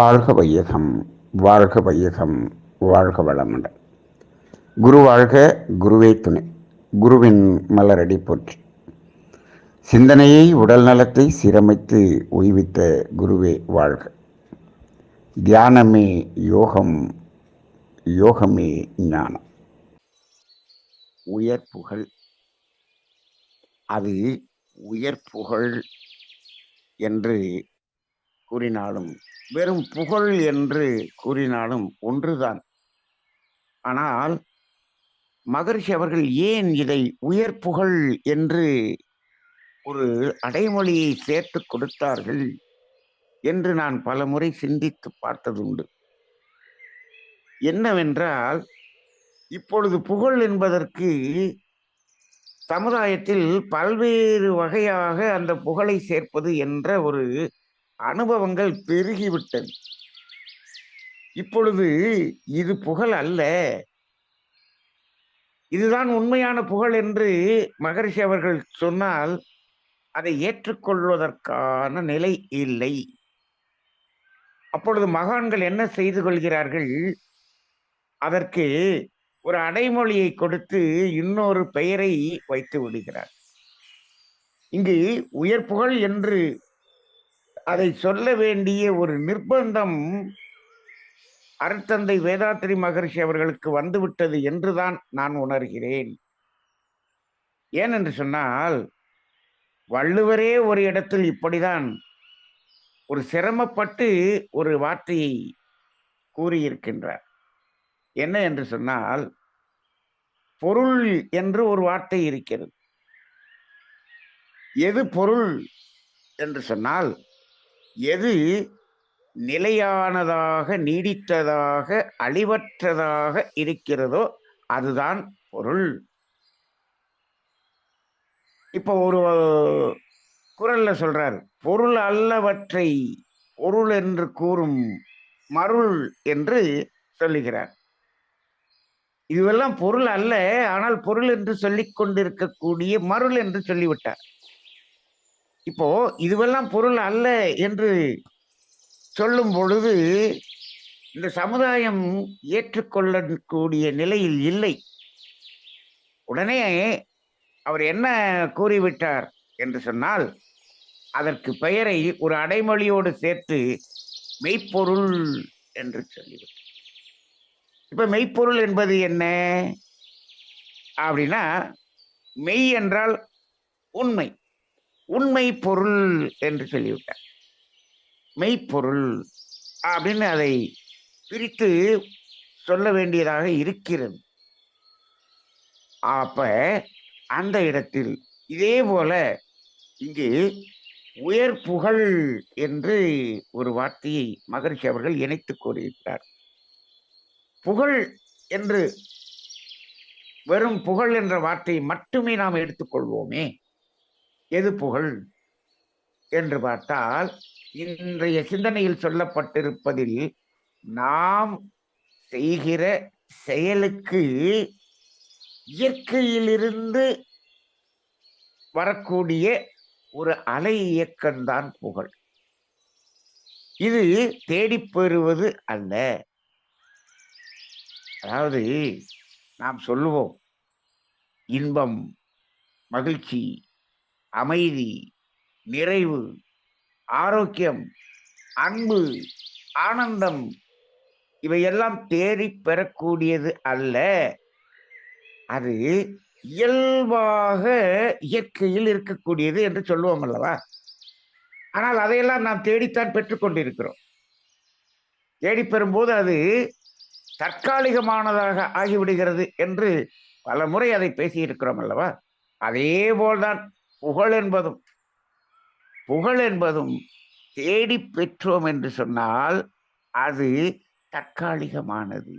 வாழ்க வையகம் வாழ்க வையகம் வாழ்க வளமுடன். குரு வாழ்க குருவே துணை. குருவின் மலரடி போற்றி. சிந்தனையை உடல் நலத்தை சீரமைத்து உய்வித்த குருவே வாழ்க. தியானமே யோகம் யோகமே ஞானம். உயர் புகழ். அது உயர் புகழ் என்று கூறினாலும் வெறும் புகழ் என்று கூறினாலும் ஒன்றுதான். ஆனால் மகரிஷி அவர்கள் ஏன் இதை உயர் புகழ் என்று ஒரு அடைமொழியை சேர்த்து கொடுத்தார்கள் என்று நான் பல முறை சிந்தித்து பார்த்ததுண்டு. என்னவென்றால் இப்பொழுது புகழ் என்பதற்கு சமுதாயத்தில் பல்வேறு வகையாக அந்த புகழை சேர்ப்பது என்ற ஒரு அனுபவங்கள் பெருகிவிட்டது இப்பொழுது இது புகழ் அல்ல. இதுதான் உண்மையான புகழ் என்று மகரிஷி அவர்கள் சொன்னால் அதை ஏற்றுக்கொள்வதற்கான நிலை இல்லை. அப்பொழுது மகான்கள் என்ன செய்து கொள்கிறார்கள்? அதற்கு ஒரு அடைமொழியை கொடுத்து இன்னொரு பெயரை வைத்து விடுகிறார். இங்கு உயர் புகழ் என்று அதை சொல்ல வேண்டிய ஒரு நிர்பந்தம் அருத்தந்தை வேதாத்திரி மகர்ஷி அவர்களுக்கு வந்துவிட்டது என்றுதான் நான் உணர்கிறேன். ஏனென்று சொன்னால் வள்ளுவரே ஒரு இடத்தில் இப்படிதான் ஒரு சிரமப்பட்டு ஒரு வார்த்தையை கூறியிருக்கின்றார். என்ன என்று சொன்னால் பொருள் என்று ஒரு வார்த்தை இருக்கிறது. எது பொருள் என்று சொன்னால் எது நிலையானதாக நீடித்ததாக அழிவற்றதாக இருக்கிறதோ அதுதான் பொருள். இப்போ ஒரு குரல்ல சொல்றார் பொருள் அல்லவற்றை பொருள் என்று கூறும் மருள் என்று சொல்லுகிறார். இதுவெல்லாம் பொருள் அல்ல ஆனால் பொருள் என்று சொல்லிக் கொண்டிருக்கக்கூடிய மருள் என்று சொல்லிவிட்டார். இப்போ இதுவெல்லாம் பொருள் அல்ல என்று சொல்லும் பொழுது இந்த சமுதாயம் ஏற்றுக்கொள்ளக்கூடிய நிலையில் இல்லை. உடனே அவர் என்ன கூறிவிட்டார் என்று சொன்னால் அதற்கு பெயரை ஒரு அடைமொழியோடு சேர்த்து மெய்ப்பொருள் என்று சொல்லிவிட்டார். இப்ப மெய்ப்பொருள் என்பது என்ன? அப்படின்னா மெய் என்றால் உண்மை. உண்மை பொருள் என்று சொல்லிவிட்டார். மெய்ப்பொருள் அப்படின்னு அதை பிரித்து சொல்ல வேண்டியதாக இருக்கிறது. அப்ப அந்த இடத்தில் இதே போல இங்கு உயர் புகழ் என்று ஒரு வார்த்தையை மகரிஷி அவர்கள் இணைத்து கூறியிருக்கிறார். புகழ் என்று வெறும் புகழ் என்ற வார்த்தையை மட்டுமே நாம் எடுத்துக்கொள்வோமே எது புகழ்? என்று பார்த்தால் இன்றைய சிந்தனையில் சொல்லப்பட்டிருப்பதில் நாம் செய்கிற செயலுக்கு இயற்கையிலிருந்து வரக்கூடிய ஒரு அலை இயக்கம்தான் புகழ். இது தேடிப்பெறுவது அல்ல. அதாவது நாம் சொல்லுவோம் இன்பம் மகிழ்ச்சி அமைதி நிறைவு ஆரோக்கியம் அன்பு ஆனந்தம் இவையெல்லாம் தேடி பெறக்கூடியது அல்ல. அது இயல்பாக இயற்கையில் இருக்கக்கூடியது என்று சொல்லுவோம் அல்லவா? ஆனால் அதையெல்லாம் நாம் தேடித்தான் பெற்றுக்கொண்டிருக்கிறோம் தேடி பெறும்போது அது தற்காலிகமானதாக ஆகிவிடுகிறது என்று பல முறை அதை பேசியிருக்கிறோம் அல்லவா? அதே போல்தான் புகழ் என்பதும் புகழ் என்பதும் தேடி பெற்றோம் என்று சொன்னால் அது தற்காலிகமானது.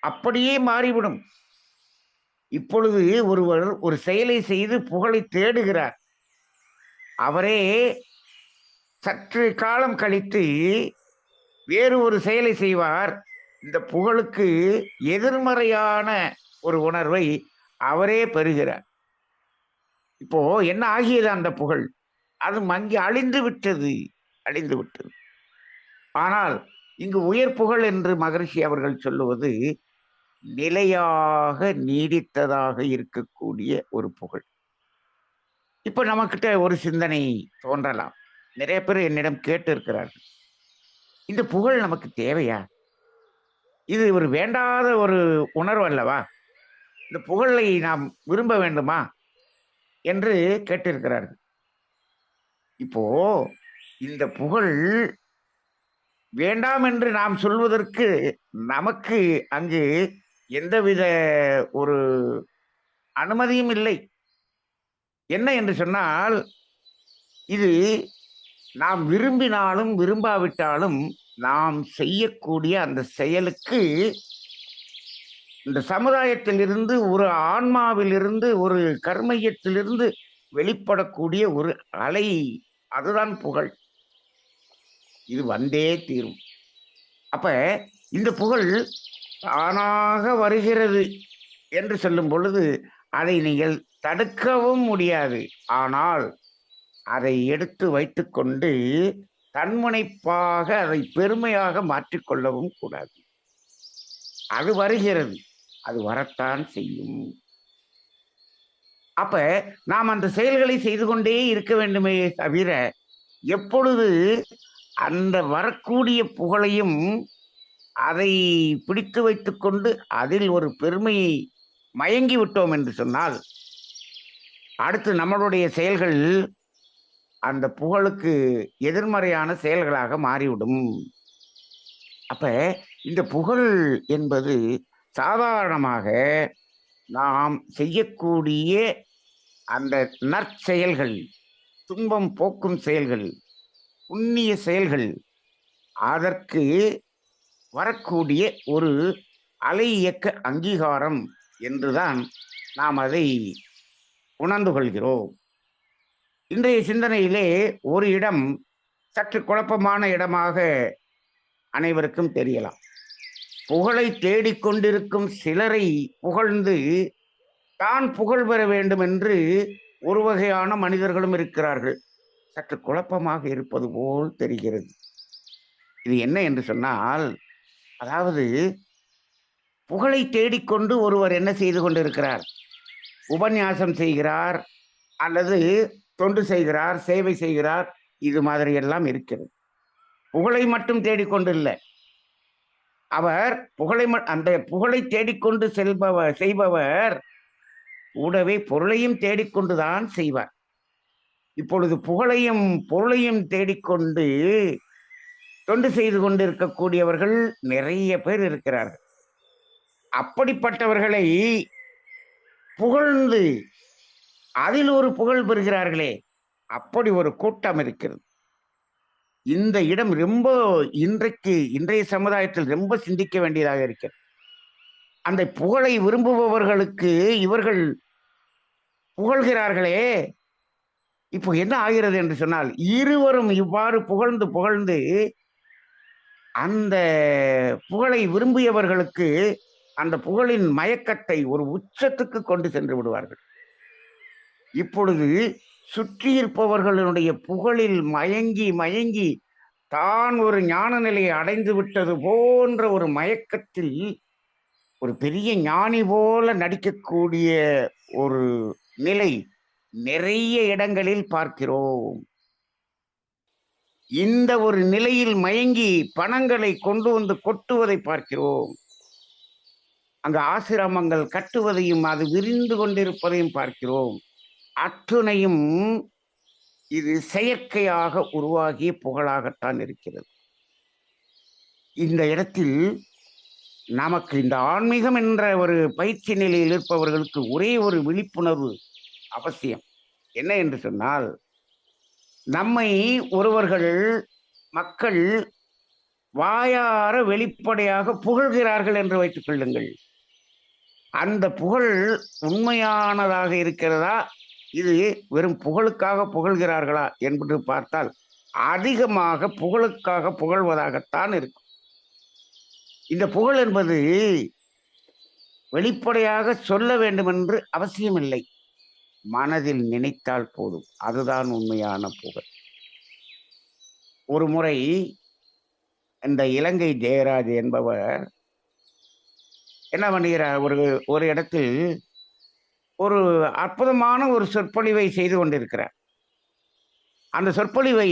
அப்படியே மாறிவிடும். இப்பொழுது ஒருவர் ஒரு செயலை செய்து புகழை தேடுகிறார். அவரே சற்று காலம் கழித்து வேறு ஒரு செயலை செய்வார். இந்த புகழுக்கு எதிர்மறையான ஒரு உணர்வை அவரே பெறுகிறார். இப்போ என்ன ஆகியது அந்த புகழ்? அது மங்கி அழிந்து விட்டது அழிந்து விட்டது. ஆனால் இங்கு உயர் புகழ் என்று மகரிஷி அவர்கள் சொல்லுவது நிலையாக நீடித்ததாக இருக்கக்கூடிய ஒரு புகழ். இப்போ நமக்கிட்ட ஒரு சிந்தனை தோன்றலாம். நிறைய பேர் என்னிடம் கேட்டு இருக்கிறார்கள் இந்த புகழ் நமக்கு தேவையா? இது ஒரு வேண்டாத ஒரு உணர்வு அல்லவா? இந்த புகழை நாம் விரும்ப வேண்டுமா? என்று கேட்டிருக்கிறார்கள். இப்போ இந்த புகழ் வேண்டாம் என்று நாம் சொல்வதற்கு நமக்கு அங்கு எந்தவித ஒரு அனுமதியும் இல்லை. என்ன என்று சொன்னால் இது நாம் விரும்பினாலும் விரும்பாவிட்டாலும் நாம் செய்யக்கூடிய அந்த செயலுக்கு இந்த சமுதாயத்திலிருந்து ஒரு ஆன்மாவிலிருந்து ஒரு கர்மையத்திலிருந்து வெளிப்படக்கூடிய ஒரு அலை அதுதான் புகழ். இது வந்தே தீரும். அப்ப இந்த புகழ் தானாக வருகிறது என்று சொல்லும் பொழுது அதை நீங்கள் தடுக்கவும் முடியாது. ஆனால் அதை எடுத்து வைத்துக்கொண்டு தன்முனைப்பாக அதை பெருமையாக மாற்றிக்கொள்ளவும் கூடாது. அது வருகிறது. அது வரத்தான் செய்யும். அப்ப நாம் அந்த செயல்களை செய்து கொண்டே இருக்க வேண்டுமே தவிர எப்பொழுது அந்த வரக்கூடிய புகழையும் அதை பிடித்து வைத்துக்கொண்டு அதில் ஒரு பெருமையை மயங்கி விட்டோம் என்று சொன்னால் அடுத்து நம்மளுடைய செயல்கள் அந்த புகழுக்கு எதிர்மறையான செயல்களாக மாறிவிடும். அப்ப இந்த புகழ் என்பது சாதாரணமாக நாம் செய்யக்கூடிய அந்த நற்செயல்கள் துன்பம் போக்கும் செயல்கள் புண்ணிய செயல்கள் அதற்கு வரக்கூடிய ஒரு அலை இயக்க அங்கீகாரம் என்றுதான் நாம் அதை உணர்ந்து கொள்கிறோம். இன்றைய சிந்தனையிலே ஒரு இடம் சற்று குழப்பமான இடமாக அனைவருக்கும் தெரியலாம். புகழை தேடிக்கொண்டிருக்கும் சிலரை புகழ்ந்து தான் புகழ் பெற வேண்டும் என்று ஒரு வகையான மனிதர்களும் இருக்கிறார்கள். சற்று குழப்பமாக இருப்பது போல் தெரிகிறது. இது என்ன என்று சொன்னால் அதாவது புகழை தேடிக்கொண்டு ஒருவர் என்ன செய்து கொண்டிருக்கிறார்? உபன்யாசம் செய்கிறார் அல்லது தொண்டு செய்கிறார் சேவை செய்கிறார் இது மாதிரி எல்லாம் இருக்கிறது. புகழை மட்டும் தேடிக்கொண்டு இல்லை. அவர் புகழை ம- அந்த புகழை தேடிக்கொண்டு செல்பவர் செய்பவர் கூடவே பொருளையும் தேடிக்கொண்டுதான் செய்வார். இப்பொழுது புகழையும் பொருளையும் தேடிக்கொண்டு தொண்டு செய்து கொண்டிருக்கக்கூடியவர்கள் நிறைய பேர் இருக்கிறார்கள். அப்படிப்பட்டவர்களை புகழ்ந்து அதில் ஒரு புகழ் பெறுகிறார்களே அப்படி ஒரு கூட்டம் இருக்கிறது. இந்த இடம் ரொம்ப இன்றைக்கு இன்றைய சமுதாயத்தில் ரொம்ப சிந்திக்க வேண்டியதாக இருக்கிறது. அந்த புகழை விரும்புபவர்களுக்கு இவர்கள் புகழ்கிறார்களே. இப்போ என்ன ஆகிறது என்று சொன்னால் இருவரும் இவ்வாறு புகழ்ந்து புகழ்ந்து அந்த புகழை விரும்பியவர்களுக்கு அந்த புகழின் மயக்கத்தை ஒரு உச்சத்துக்கு கொண்டு சென்று விடுவார்கள். இப்பொழுது சுற்றியிருப்பவர்களுடைய புகழில் மயங்கி மயங்கி தான் ஒரு ஞான நிலையை அடைந்து விட்டது போன்ற ஒரு மயக்கத்தில் ஒரு பெரிய ஞானி போல நடிக்கக்கூடிய ஒரு நிலை நிறைய இடங்களில் பார்க்கிறோம். இந்த ஒரு நிலையில் மயங்கி பணங்களை கொண்டு வந்து கொட்டுவதை பார்க்கிறோம். அங்கு ஆசிரமங்கள் கட்டுவதையும் அது விரிந்து கொண்டிருப்பதையும் பார்க்கிறோம். அத்துணையும் இது செயற்கையாக உருவாகிய புகழாகத்தான் இருக்கிறது. இந்த இடத்தில் நமக்கு இந்த ஆன்மீகம் என்ற ஒரு பயிற்சி நிலையில் இருப்பவர்களுக்கு ஒரே ஒரு விழிப்புணர்வு அவசியம். என்ன என்று சொன்னால் நம்மை ஒருவர்கள் மக்கள் வாயார வெளிப்படையாக புகழ்கிறார்கள் என்று வைத்துக் கொள்ளுங்கள். அந்த புகழ் உண்மையானதாக இருக்கிறதா? இது வெறும் புகழுக்காக புகழ்கிறார்களா என்று பார்த்தால் அதிகமாக புகழுக்காக புகழ்வதாகத்தான் இருக்கும். இந்த புகழ் என்பது வெளிப்படையாக சொல்ல வேண்டும் என்று அவசியமில்லை. மனதில் நினைத்தால் போதும். அதுதான் உண்மையான புகழ். ஒரு முறை இந்த இலங்கை ஜெயராஜ் என்பவர் என்ன பண்ணுகிறார் ஒரு ஒரு இடத்தில் ஒரு அற்புதமான ஒரு சொற்பொழிவை செய்து கொண்டிருக்கிறார். அந்த சொற்பொழிவை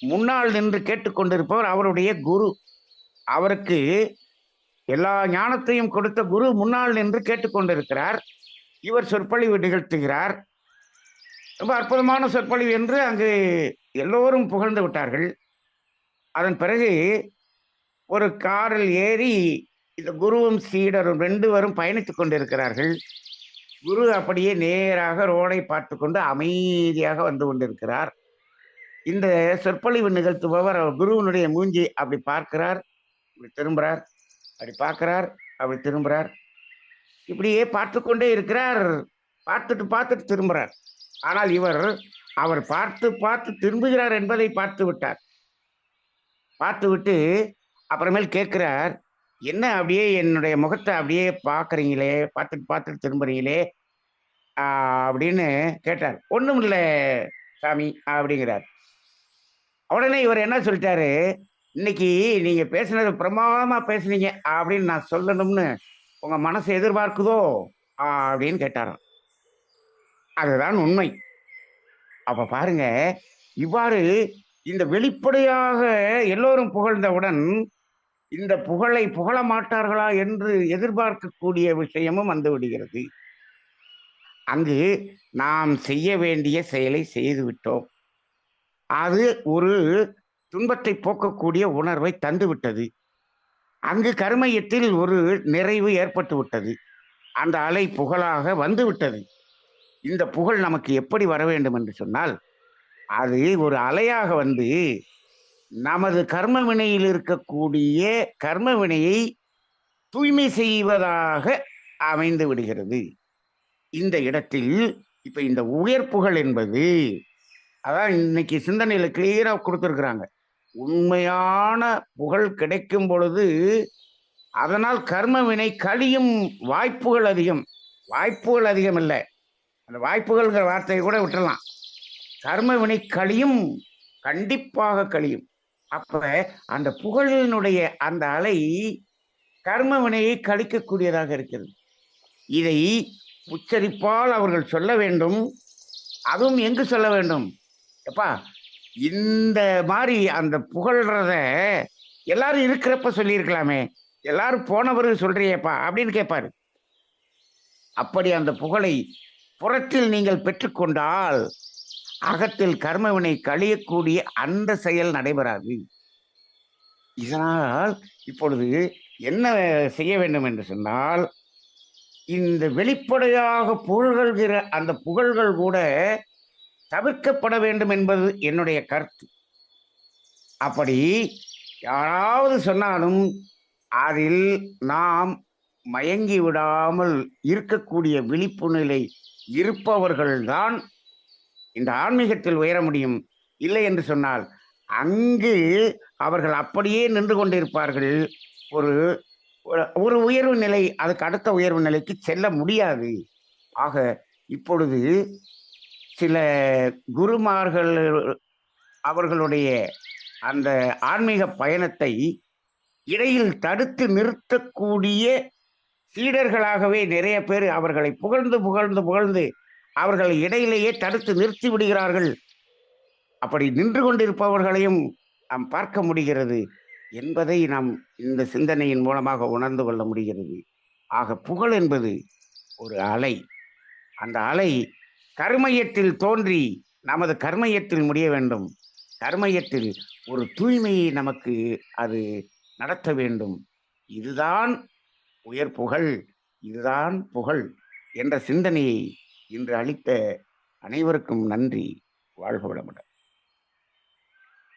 முன்னால் நின்று கேட்டுக்கொண்டிருப்பவர் அவருடைய குரு. அவருக்கு எல்லா ஞானத்தையும் கொடுத்த குரு முன்னால் நின்று கேட்டுக்கொண்டிருக்கிறார் இவர் சொற்பொழிவு நிகழ்த்துகிறார். ரொம்ப அற்புதமான சொற்பொழிவு என்று அங்கு எல்லோரும் புகழ்ந்து விட்டார்கள். அதன் பிறகு ஒரு காரில் ஏறி இந்த குருவும் சீடரும் ரெண்டு பேரும் பயணித்துக் கொண்டிருக்கிறார்கள். குரு அப்படியே நேராக ரோடை பார்த்து கொண்டு அமைதியாக வந்து கொண்டிருக்கிறார். இந்த சொற்பொழிவு நிகழ்த்துபவர் அவர் குருவினுடைய மூஞ்சி அப்படி பார்க்கிறார் இப்படி திரும்புகிறார் அப்படி பார்க்கிறார் அப்படி திரும்புகிறார் இப்படியே பார்த்து கொண்டே இருக்கிறார். பார்த்துட்டு பார்த்துட்டு திரும்புகிறார் ஆனால் இவர் அவர் பார்த்து பார்த்து திரும்புகிறார் என்பதை பார்த்து விட்டார். பார்த்து விட்டு அப்புறமேல் கேட்கிறார் என்ன அப்படியே என்னுடைய முகத்தை அப்படியே பார்க்குறீங்களே? பார்த்துட்டு பார்த்துட்டு திரும்புறீங்களே? அப்படின்னு கேட்டார். ஒன்றும் இல்லை சாமி அப்படிங்கிறார். உடனே இவர் என்ன சொல்லிட்டாரு? இன்னைக்கு நீங்கள் பேசுனது பிரமாதமாக பேசுனீங்க. அப்படின்னு நான் சொல்லணும்னு உங்கள் மனசு எதிர்பார்க்குதோ? அப்படின்னு கேட்டாராம். அதுதான் உண்மை. அப்போ பாருங்க இவ்வாறு இந்த வெளிப்படையாக எல்லோரும் புகழ்ந்தவுடன் இந்த புகழை புகழ மாட்டார்களா என்று எதிர்பார்க்கக்கூடிய விஷயமும் வந்துவிடுகிறது அங்கு நாம் செய்ய வேண்டிய செயலை செய்துவிட்டோம் அது ஒரு துன்பத்தை போக்கக்கூடிய உணர்வை தந்துவிட்டது அங்கு கருமையத்தில் ஒரு நிறைவு ஏற்பட்டு விட்டது. அந்த அலை புகழாக வந்துவிட்டது இந்த புகழ் நமக்கு எப்படி வர வேண்டும் என்று சொன்னால் அது ஒரு அலையாக வந்து நமது கர்ம வினையில் இருக்கக்கூடிய கர்ம வினையை தூய்மை செய்வதாக அமைந்து விடுகிறது. இந்த இடத்தில் இப்ப இந்த உயர் புகழ் என்பது அதான் இன்னைக்கு சிந்தனையில கிளியரா கொடுத்துருக்குறாங்க. உண்மையான புகழ் கிடைக்கும் பொழுது அதனால் கர்ம வினை கழியும் வாய்ப்புகள் அதிகம். வாய்ப்புகள் அதிகம் இல்லை. அந்த வாய்ப்புகள்ங்கிற வார்த்தையை கூட விட்டுறலாம். கர்ம வினை கழியும் கண்டிப்பாக கழியும். அப்ப அந்த புகழினுடைய அந்த அலை கர்ம வினையை கழிக்கக்கூடியதாக இருக்கிறது. இதை உச்சரிப்பால் அவர்கள் சொல்ல வேண்டும். அதுவும் எங்கு சொல்ல வேண்டும்? எப்பா இந்த மாதிரி அந்த புகழ்றத எல்லாரும் இருக்கிறப்ப சொல்லியிருக்கலாமே. எல்லாரும் போன சொல்றியப்பா அப்படின்னு கேட்பாரு. அப்படி அந்த புகழை புறத்தில் நீங்கள் பெற்றுக்கொண்டால் அகத்தில் கர்மவினை கழியக்கூடிய அந்த செயல் நடைபெறாது. இதனால் இப்பொழுது என்ன செய்ய வேண்டும் என்று சொன்னால் இந்த வெளிப்படையாக புகழ்கிற அந்த புகழ்கள் கூட தவிர்க்கப்பட வேண்டும் என்பது என்னுடைய கருத்து. அப்படி யாராவது சொன்னாலும் அதில் நாம் மயங்கி விடாமல் இருக்கக்கூடிய விழிப்பு நிலை இருப்பவர்கள்தான் இந்த ஆன்மீகத்தில் உயர முடியும்? இல்லை என்று சொன்னால் அங்கு அவர்கள் அப்படியே நின்று கொண்டிருப்பார்கள். ஒரு ஒரு- ஒரு உயர்வு நிலை அதுக்கு அடுத்த உயர்வு நிலைக்கு செல்ல முடியாது. ஆக இப்பொழுது சில குருமார்கள் அவர்களுடைய அந்த ஆன்மீக பயணத்தை இடையில் தடுத்து நிறுத்தக்கூடிய சீடர்களாகவே நிறைய பேர் அவர்களை புகழ்ந்து புகழ்ந்து புகழ்ந்து அவர்கள் இடையிலேயே தடுத்து நிறுத்தி விடுகிறார்கள். அப்படி நின்று கொண்டிருப்பவர்களையும் நாம் பார்க்க முடிகிறது. என்பதை நாம் இந்த சிந்தனையின் மூலமாக உணர்ந்து கொள்ள முடிகிறது. ஆக புகழ் என்பது ஒரு அலை. அந்த அலை கர்மயத்தில் தோன்றி நமது கர்மயத்தில் முடிய வேண்டும். கர்மயத்தில் ஒரு தூய்மையை நமக்கு அது நடத்த வேண்டும். இதுதான் உயர் புகழ். இதுதான் புகழ் என்ற சிந்தனையை இன்று அளித்த அனைவருக்கும் நன்றி. வாழ்க வளமுடன்.